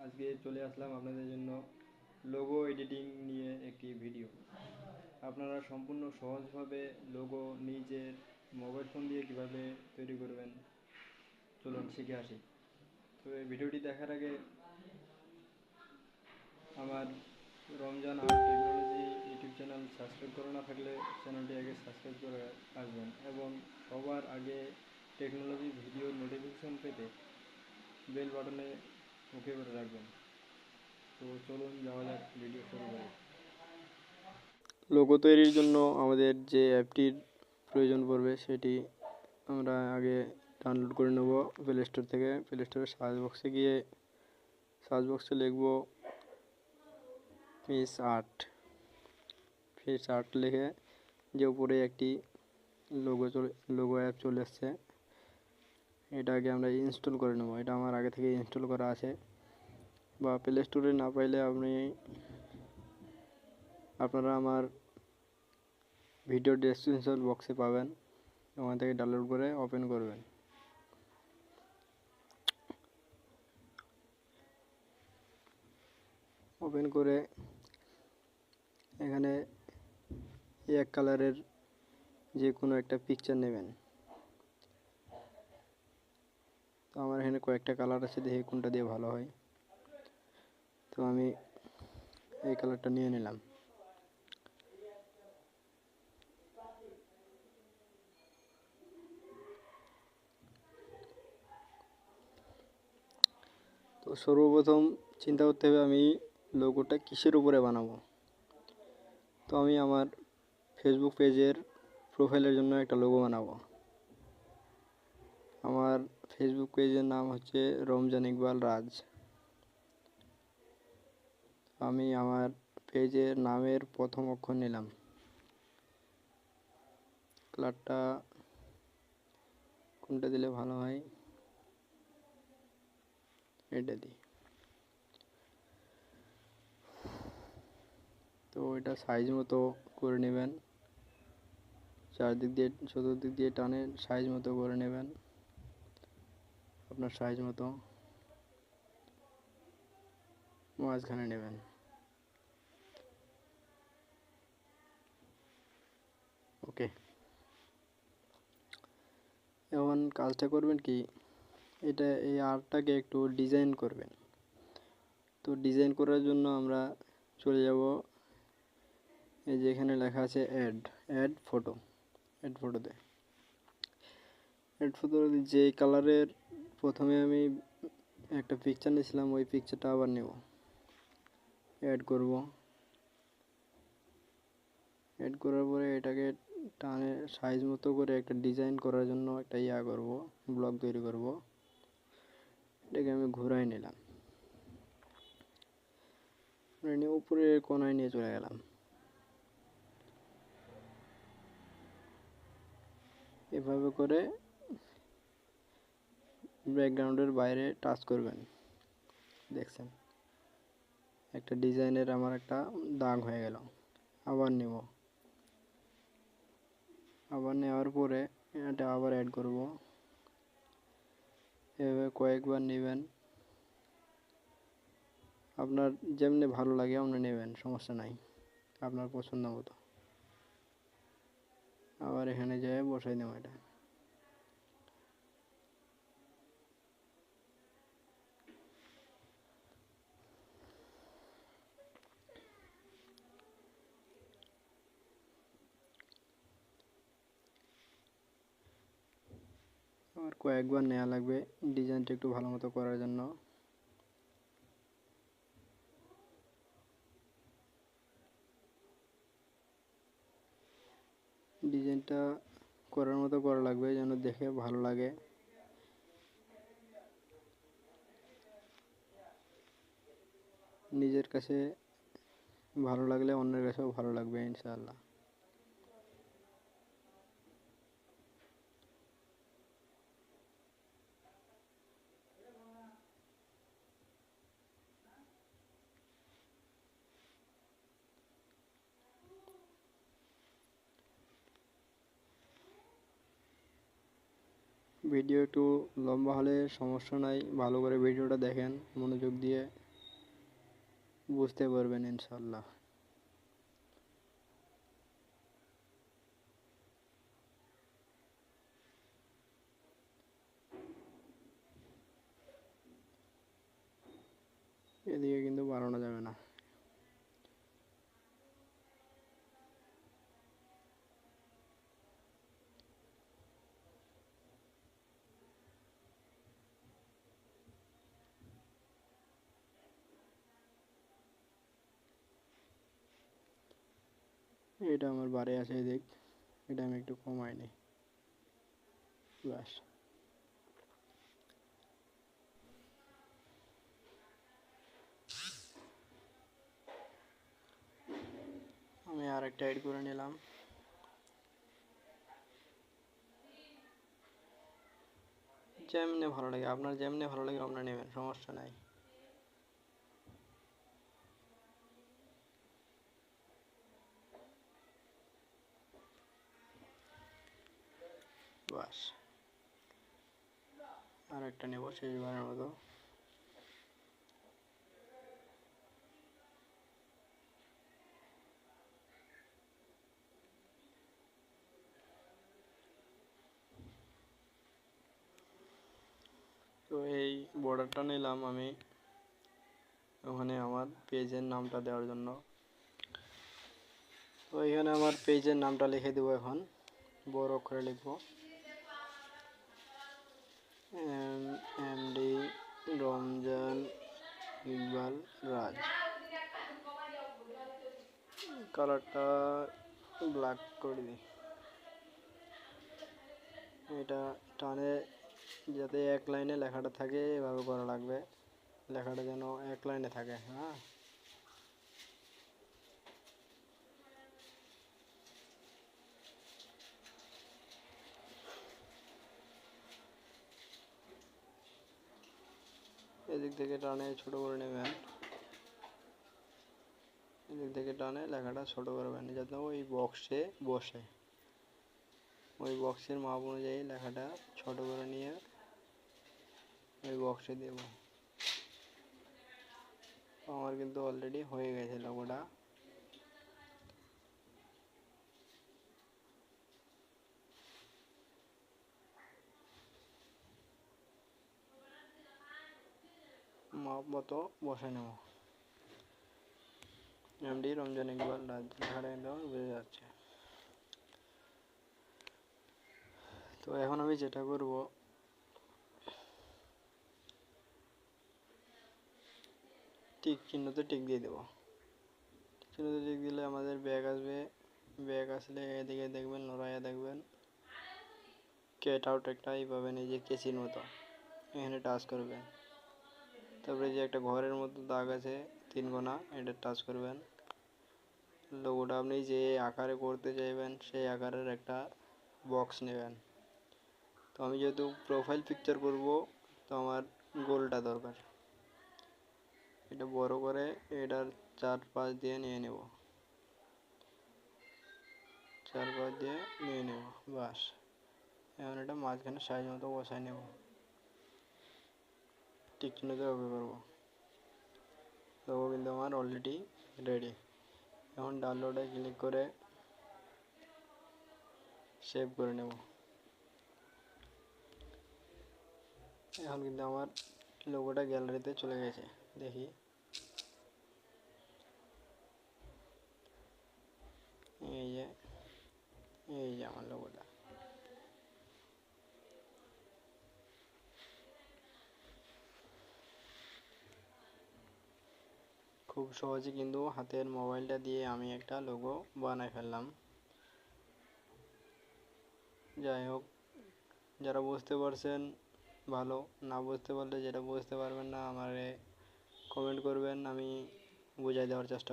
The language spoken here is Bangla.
আজকে চলে আসলাম আপনাদের জন্য লোগো এডিটিং নিয়ে একটি ভিডিও আপনারা সম্পূর্ণ সহজভাবে লোগো নিজের মোবাইল ফোন দিয়ে কীভাবে তৈরি করবেন, চলুন শিখে আসি। তো এই ভিডিওটি দেখার আগে আমার Ramzan art technology YouTube channel subscribe করে না থাকলে চ্যানেলটি আগে সাবস্ক্রাইব করে আসবেন এবং সবার আগে টেকনোলজি ভিডিও নোটিফিকেশন পেতে বেল বাটনে ওকে করে রাখবেন। তো চলুন যাওয়া যাক ভিডিও শুরু করি। লোগো তৈরির জন্য আমাদের যে অ্যাপটির প্রয়োজন পড়বে, সেটি আমরা আগে ডাউনলোড করে নেব প্লে স্টোর থেকে। প্লে স্টোরের সার্চ বক্সে গিয়ে সার্চ বক্সে লিখব ফিস আর্ট ফিস আর্ট লিখে যে উপরে একটি লোগো চলে লোগো অ্যাপ চলে এসছে এটা আগে আমরা ইনস্টল করে নেব। এটা আমার আগে থেকে ইনস্টল করা আছে। বা প্লে স্টোরে না পাইলে আপনি, আপনারা আমার ভিডিও ডেসক্রিপশন বক্সে পাবেন। ওখান থেকে ডাউনলোড করে ওপেন করবেন। ওপেন করে এখানে এক কালারের যে কোনো একটা পিকচার নেবেন। তো আমার এখানে কয়েকটা কালার আছে, দেখি কোনটা দিয়ে ভালো হয়। তো আমি এই কালারটা নিয়ে নিলাম। তো সর্বপ্রথম চিন্তা করতে হবে আমি লোগোটা কিসের উপরে বানাবো। তো আমি আমার ফেসবুক পেজের প্রোফাইলের জন্য একটা লোগো বানাবো। আমার ফেসবুক পেজের নাম হচ্ছে রমজান ইকবাল রাজ। আমি আমার পেজের নামের প্রথম অক্ষর নিলাম। কালারটা কোনটা দিলে ভালো হয়? এটা দিই। তো এটা সাইজ মতো করে নেবেন। চারদিক দিয়ে, চতুর্দিক দিয়ে টানে সাইজ মতো করে নেবেন। আপনার সাইজ মতো। মাঝখানে নেবেন। ওকে। এখন কাজটা করবেন কি, এটা এই আর্টটাকে একটু ডিজাইন করবেন। তো ডিজাইন করার জন্য আমরা চলে যাব। এই যে এখানে লেখা আছে অ্যাড অ্যাড ফটো অ্যাড ফটোতে অ্যাড ফটো যে কালারের প্রথমে আমি একটা পিকচার নিয়েছিলাম, ওই পিকচারটা আবার নেব। অ্যাড করব। অ্যাড করার পরে এটাকে টানে সাইজ মতো করে একটা ডিজাইন করার জন্য একটা ইয়া করব ব্লক তৈরি করব। এটাকে আমি ঘুরাই নিলাম। উপরে কোনায় নিয়ে চলে গেলাম। এভাবে করে ব্যাকগ্রাউন্ডের বাইরে টাচ করবেন। দেখছেন? একটা ডিজাইনের আমার একটা দাগ হয়ে গেল। আবার নেব। আবার নেওয়ার পরে এটা আবার অ্যাড করব। এভাবে কয়েকবার নেবেন। আপনার যেমনি ভালো লাগে আপনি নেবেন, সমস্যা নাই। আপনার পছন্দ মতো। আবার এখানে যেয়ে বসাই দেবো এটা। আর কয়েকবার নেওয়া লাগবে ডিজাইনটা একটু ভালো মতো করার জন্য। ডিজাইনটা করার মতো করা লাগবে যেন দেখে ভালো লাগে। নিজের কাছে ভালো লাগলে অন্যের কাছেও ভালো লাগবে ইনশাআল্লাহ। ভিডিও একটু লম্বা হলে সমস্যা নাই, ভালো করে ভিডিওটা দেখেন, মনোযোগ দিয়ে বুঝতে পারবেন ইনশাল্লাহ এদিকে কিন্তু বাড়ানো যাবে না। এটা আমার বারে আছে এদিক এটা আমি একটু কমাই ব্যাস। আমি আর একটা এড করে নিলাম। যেমনি ভালো লাগে, আপনার যেমনি ভালো লাগে, আপনার নেবেন, সমস্যা নাই। বাস। আর একটা নেব শেষবারের মতো। তো এই বর্ডারটা নিলাম আমি। ওখানে আমার পেজের নামটা দেওয়ার জন্য। তো এখানে আমার পেজের নামটা লিখে দেবো এখন। বড় অক্ষরে লিখব। M M D, Ramzan, Iqbal, Raj. কালারটা ব্ল্যাক করে দিই। এটা টানে যাতে এক লাইনে লেখাটা থাকে, এভাবে করা লাগবে। লেখাটা যেন এক লাইনে থাকে হ্যাঁ? এদিক থেকে টানে ছোট করে নেবেন এদিক থেকে টানে, লেখাটা ছোট করবেন যাতে ওই বক্সে বসে। ওই বক্সের মাপ অনুযায়ী লেখাটা ছোট করে নিয়ে ওই বক্সে দেব। আমার কিন্তু অলরেডি হয়ে গেছে লোগোটা মাপ মতো বসে নেব। এমডি রমজান ইকবাল রাজ লেখাটা কিন্তু আমার বুঝে যাচ্ছে। তো এখন আমি যেটা করব, টিক চিহ্নতে টিক দিয়ে দেবো। চিহ্নতে টিক দিলে আমাদের ব্যাগ আসবে। ব্যাগ আসলে এদিকে দেখবেন, নড়াইয়া দেখবেন। কেট আউট একটা ই পাবেন এই যে কেচির মতো এখানে টাচ করবেন। তারপরে যে একটা ঘরের মতো দাগ আছে, তিন গোনা, এটা টাচ করবেন। লোগোটা আপনি যে আকারে করতে চাইবেন, সেই আকারের একটা বক্স নেবেন। তো আমি যেহেতু প্রোফাইল পিকচার করব, তো আমার গোলটা দরকার। এটা বড় করে এটার চার পাঁচ দিয়ে নিয়ে নেব। চার পাঁচ দিয়ে নিয়ে নেব বাস এখন এটা মাঝখানে সাইজ মতো বসাই নেব। টিক চিহ্নতে ওকে করব? লোগো কিন্তু আমার অলরেডি রেডি এখন ডাউনলোডে ক্লিক করে সেভ করে নেব। এখন কিন্তু আমার লোগোটা গ্যালারিতে চলে গেছে, দেখি। এই যে এই যে আমার লোগোটা খুব সহজে কিন্তু হাতের মোবাইলটা দিয়ে আমি একটা লোগো বানাই ফেললাম। যাই হোক, যারা বুঝতে পারছেন ভালো, না বুঝতে পারলে যেটা বুঝতে পারবেন না আমারে কমেন্ট করবেন, আমি বুঝাই দেওয়ার চেষ্টা